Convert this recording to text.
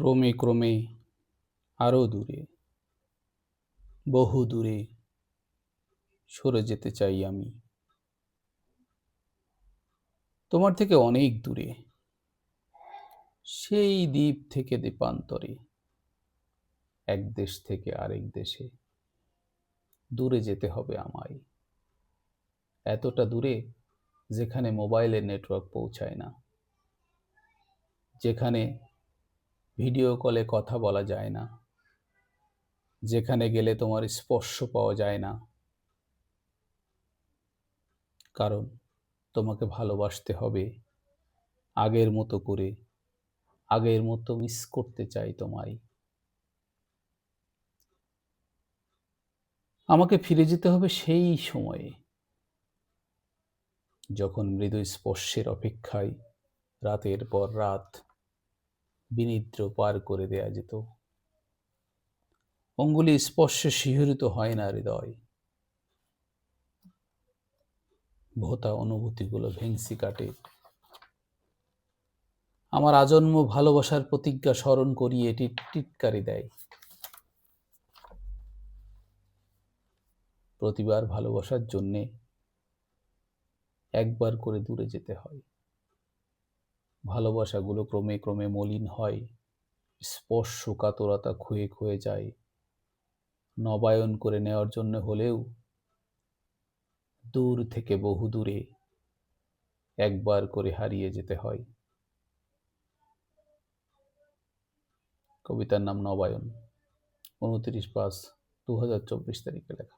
ক্রমে ক্রমে আরও দূরে, বহু দূরে সরে যেতে চাই আমি। তোমার থেকে অনেক দূরে, সেই দ্বীপ থেকে দ্বীপান্তরে, এক দেশ থেকে আরেক দেশে দূরে যেতে হবে আমায়। এতটা দূরে যেখানে মোবাইলের নেটওয়ার্ক পৌঁছায় না, যেখানে ভিডিও কলে কথা বলা যায় না। যেখানে গেলে তোমার স্পর্শ পাওয়া যায় না। কারণ তোমাকে ভালোবাসতে হবে আগের মতো করে। আগের মতো মিস করতে চাই তোমায়। আমাকে ফিরে যেতে হবে সেই সময়ে। যখন মৃদু স্পর্শের অপেক্ষায় রাতের পর রাত বিনিদ্র পার করে দেয়া যেত। অঙ্গুলি স্পর্শে শিহরিত হয় না হৃদয়। ভোতা অনুভূতিগুলো ভেংসি কাটে। আমার আজন্ম ভালোবাসার প্রতিজ্ঞা স্মরণ করিয়ে এটি টিটকারি দেয়। প্রতিবার ভালোবাসার জন্যে একবার করে দূরে যেতে হয়। ভালোবাসাগুলো ক্রমে ক্রমে মলিন হয়। স্পর্শ কাতরতা খুয়ে খুয়ে যায়। নবায়ন করে নেওয়ার জন্য হলেও দূর থেকে বহু দূরে একবার করে হারিয়ে যেতে হয়। কবিতার নাম নবায়ন, উনত্রিশ পাঁচ দু হাজার চব্বিশ তারিখে লেখা।